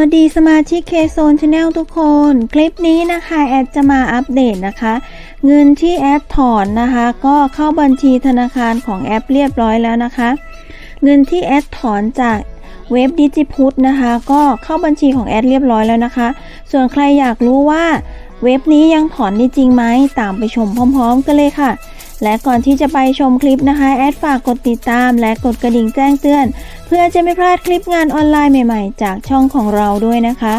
วัสดีสมาชิกเคโซนชาแนลทุกคน คลิปนี้นะคะ แอดจะมาอัปเดตนะคะ เงินที่แอดถอนนะคะ ก็เข้าบัญชีธนาคารของแอปเรียบร้อยแล้วนะคะ เงินที่แอดถอนจากเว็บดิจิพุทนะคะ ก็เข้าบัญชีของแอดเรียบร้อยแล้วนะคะ ส่วนใครอยากรู้ว่าเว็บนี้ยังถอนได้จริงไหมตามไปชมพร้อม ๆ กันเลยค่ะ และก่อนที่จะไปชมคลิปนะคะ แอดฝากกดติดตาม และกดกระดิ่งแจ้งเตือน เพื่อจะไม่พลาดคลิปงานออนไลน์ใหม่ๆ จากช่องของเราด้วยนะคะ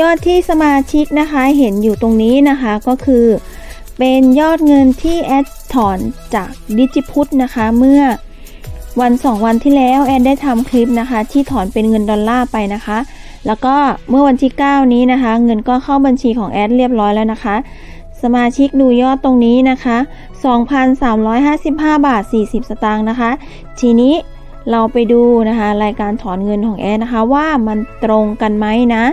ยอดที่สมาชิกนะคะเห็นอยู่ตรงนี้นะคะก็คือ เป็นยอดเงินที่แอดถอนจากดิจิพุทนะคะเมื่อ วันสองวันที่แล้วแอดได้ทำคลิปนะคะ ที่ถอนเป็นเงินดอลลาร์ไปนะคะ แล้วก็เมื่อวันที่ 9 นี้นะคะ เงินก็เข้าบัญชีของแอดเรียบร้อยแล้วนะคะ สมาชิกดูยอดตรงนี้นะคะ 2,355 บาท 40 สตางค์นะคะ ทีนี้เราไปดูนะคะ รายการถอนเงินของแอดนะคะ ว่ามันตรงกันไหมนะ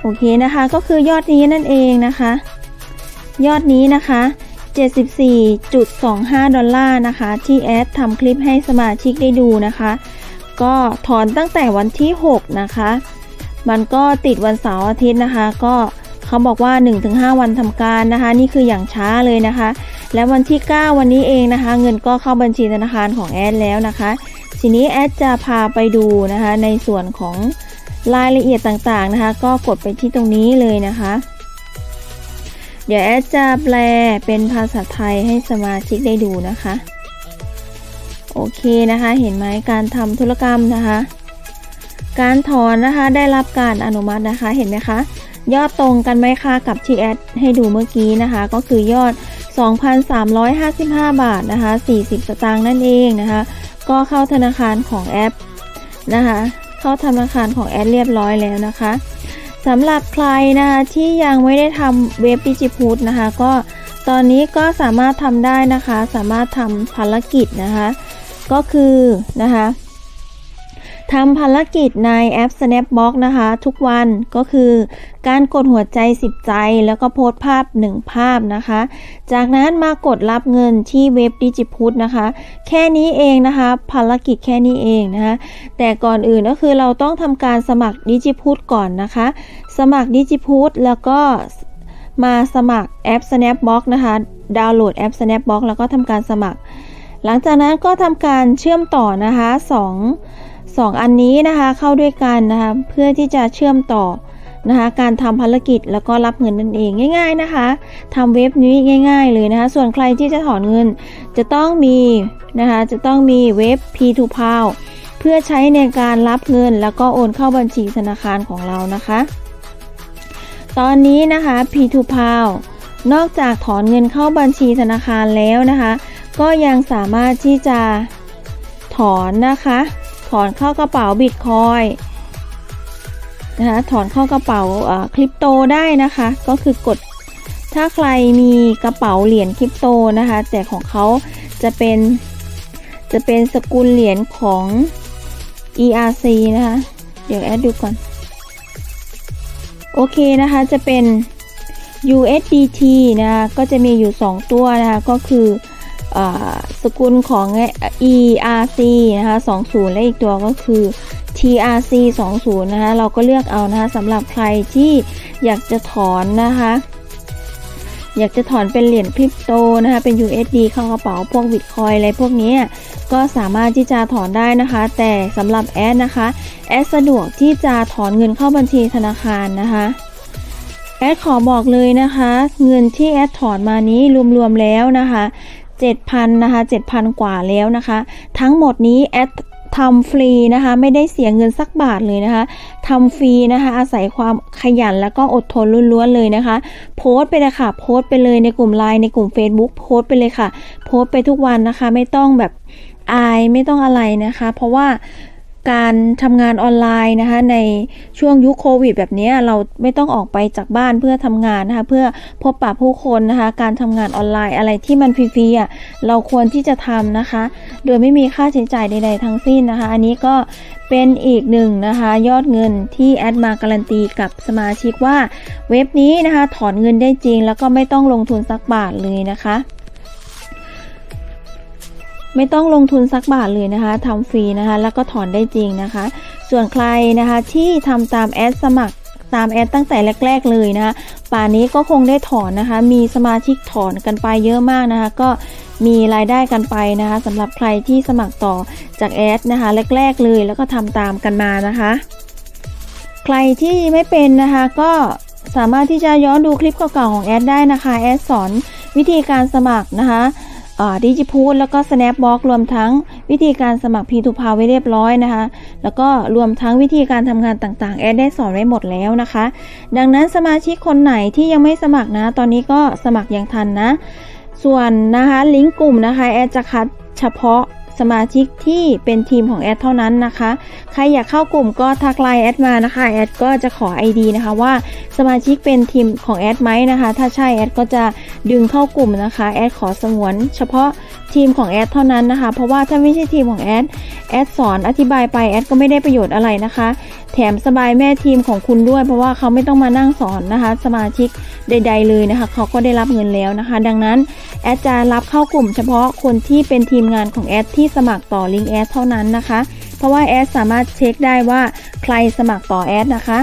โอเคนะคะก็คือยอดนี้นั่นเองนะคะ ยอดนี้นะคะ 74.25 ดอลลาร์นะคะ ที่แอดทำคลิปให้สมาชิกได้ดูนะคะ ก็ถอนตั้งแต่วันที่ 6 นะคะ มันก็ติดวันเสาร์อาทิตย์นะคะ ก็เขาบอกว่า 1-5 วันทำการนะคะ นี่คืออย่างช้าเลยนะคะ และวันที่ 9 วันนี้เองนะคะ เงินก็เข้าบัญชีธนาคารของแอดแล้วนะคะ ทีนี้แอดจะพาไปดูนะคะ ในส่วนของรายละเอียดต่างๆนะคะ ก็กดไปที่ตรงนี้เลยนะคะ เดี๋ยวแอดจะแปลเป็นภาษาไทยให้สมาชิกได้ดูนะคะ โอเคนะคะ เห็นไหมการทำธุรกรรมนะคะ การถอนนะคะได้รับการอนุมัตินะคะเห็นไหมคะยอดตรงกันไหมคะกับที่แอดให้ดูเมื่อกี้นะคะ ก็คือยอด 2,355 บาทนะคะ 40 สตางค์นั่นเองนะคะ ก็เข้าธนาคารของแอปนะคะ เข้าธนาคารของแอดเรียบร้อยแล้วนะคะ สำหรับใครนะคะที่ยังไม่ได้ทำเว็บดิจิพุทนะคะ ก็ตอนนี้ก็สามารถทำได้นะคะ สามารถทำภารกิจนะคะ ก็คือนะคะ ทำภารกิจในแอป Snapbox นะคะ ทุกวันก็คือ การกดหัวใจ 10 ใจ แล้วก็โพสต์ภาพ 1 ภาพนะคะ จากนั้นมากดรับเงินที่เว็บดิจิพุทนะคะ แค่นี้เองนะคะ ภารกิจแค่นี้เองนะคะแต่ก่อนอื่นก็คือเราต้องทำการสมัครดิจิพุทก่อนนะคะ สมัครดิจิพุทแล้วก็มาสมัครแอป Snapbox นะคะ ดาวน์โหลดแอป Snapbox แล้วก็ทำการสมัคร หลังจากนั้นก็ทำการเชื่อมต่อนะคะ2 2 อันนี้นะคะเข้าด้วยกันนะคะเพื่อที่จะเชื่อมต่อนะคะการทำภารกิจแล้วก็รับเงินนั่นเองง่าย ๆนะคะทำเว็บนี้ง่าย ๆ เลยนะคะส่วนใครที่จะถอนเงินจะต้องมีนะคะจะต้องมีเว็บ P2P เพื่อใช้ในการรับเงิน แล้วก็โอนเข้าบัญชีธนาคารของเรานะคะ ตอนนี้นะคะ P2P นอกจากถอนเงินเข้าบัญชีธนาคารแล้วนะคะ ก็ยังสามารถที่จะถอนนะคะ ถอนเข้ากระเป๋าบิตคอยนะคะถอนเข้ากระเป๋าคริปโตได้นะคะ ก็คือกดถ้าใครมีกระเป๋าเหรียญคริปโตนะคะแต่ของเขาจะเป็นจะเป็นสกุลเหรียญของ ERC นะคะ เดี๋ยวแอดดูก่อน โอเคนะคะจะเป็น USDT นะคะก็จะมีอยู่ 2 ตัวนะคะก็คืออ สกุลของ ERC นะคะ20 และอีกตัวก็คือ TRC 20 นะคะเราก็เลือกเอานะคะสำหรับใครที่อยากจะถอนนะคะ อยากจะถอนเป็นเหรียญคริปโตนะคะเป็น USD เข้ากระเป๋าพวกบิตคอยอะไรพวกนี้ก็สามารถที่จะถอนได้นะคะ แต่สำหรับแอดนะคะแอดสะดวกที่จะถอนเงินเข้าบัญชีธนาคารนะคะแอดขอบอกเลยนะคะ เงินที่แอดถอนมานี้รวมๆแล้วนะคะ 7,000นะคะ7,000 กว่าแล้วนะคะ ทั้งหมดนี้แอดทำฟรีนะคะ ไม่ได้เสียเงินสักบาทเลยนะคะทำฟรีนะคะ อาศัยความขยันแล้วก็อดทนล้วนๆเลยนะคะ โพสต์ไปเลยค่ะ โพสต์ไปเลยในกลุ่มไลน์ในกลุ่ม Facebook โพสต์ไปเลยค่ะ โพสต์ไปทุกวันนะคะ ไม่ต้องแบบอายไม่ต้องอะไรนะคะ เพราะว่า การทำงานออนไลน์นะคะในช่วงยุคโควิดแบบนี้เราไม่ต้องออกไปจากบ้านเพื่อทำงานนะคะเพื่อพบปะผู้คนนะคะการทำงานออนไลน์อะไรที่มันฟรีๆอะเราควรที่จะทำนะคะ โดยไม่มีค่าใช้จ่ายใดๆทั้งสิ้นนะคะ อันนี้ก็เป็นอีกหนึ่งนะคะยอดเงินที่แอดมาการันตีกับสมาชิกว่าเว็บนี้นะคะถอนเงินได้จริง แล้วก็ไม่ต้องลงทุนสักบาทเลยนะคะ ไม่ต้องลงทุนสักบาทเลยนะคะทำฟรีนะคะ แล้วก็ถอนได้จริงนะคะ ส่วนใครนะคะที่ทำตามแอดสมัครตามแอดตั้งแต่แรก ๆ เลยนะคะป่านนี้ก็คงได้ถอนนะคะ มีสมาชิกถอนกันไปเยอะมากนะคะ ก็มีรายได้กันไปนะคะสำหรับใครที่สมัครต่อจากแอดนะคะ แรก ๆ เลยแล้วก็ทำตามกันมานะคะ ใครที่ไม่เป็นนะคะ ก็สามารถที่จะย้อนดูคลิปเก่าๆของแอดได้นะคะแอดสอนวิธีการสมัครนะคะ ดิจิพูดแล้วก็ Snapbox รวมทั้งวิธีการสมัคร P2P ไว้เรียบร้อยนะคะ แล้วก็รวมทั้งวิธีการทำงานต่างๆ แอดได้สอนไว้หมดแล้วนะคะ ดังนั้นสมาชิกคนไหนที่ยังไม่สมัครนะ ตอนนี้ก็สมัครยังทันนะ ส่วนนะคะลิงก์กลุ่มนะคะแอดจะคัดเฉพาะ สมาชิกที่เป็นทีมของแอดเท่านั้นนะคะ ใครอยากเข้ากลุ่มก็ทักไลน์แอดมานะคะแอดก็จะขอ ID นะคะว่าสมาชิกเป็นทีมของแอดไหมนะคะ ถ้าใช่แอดก็จะดึงเข้ากลุ่มนะคะแอดขอสงวน เฉพาะ ทีมของแอดเท่านั้นนะคะ เพราะว่าถ้าไม่ใช่ทีมของแอดแอดสอนอธิบายไปแอดก็ไม่ได้ประโยชน์อะไรนะคะ แถมสบายแม่ทีมของคุณด้วย เพราะว่าเขาไม่ต้องมานั่งสอนนะคะ สมาชิกใด ๆ เลยนะคะ เขาก็ได้รับเงินแล้วนะคะ ดังนั้นแอดจะรับเข้ากลุ่มเฉพาะคนที่เป็นทีมงานของแอดที่สมัครต่อลิงก์แอดเท่านั้นนะคะ เพราะว่าแอดสามารถเช็คได้ว่าใครสมัครต่อแอดนะคะ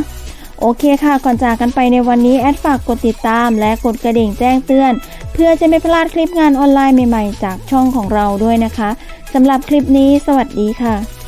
โอเคค่ะ ก่อนจากกันไปในวันนี้แอดฝากกดติดตามและกดกระดิ่งแจ้งเตือน พื่อจะไม่พลาดคลิปงานออนไลน์ใหม่ๆ จากช่องของเราด้วยนะคะสำหรับคลิปนี้ สวัสดีค่ะ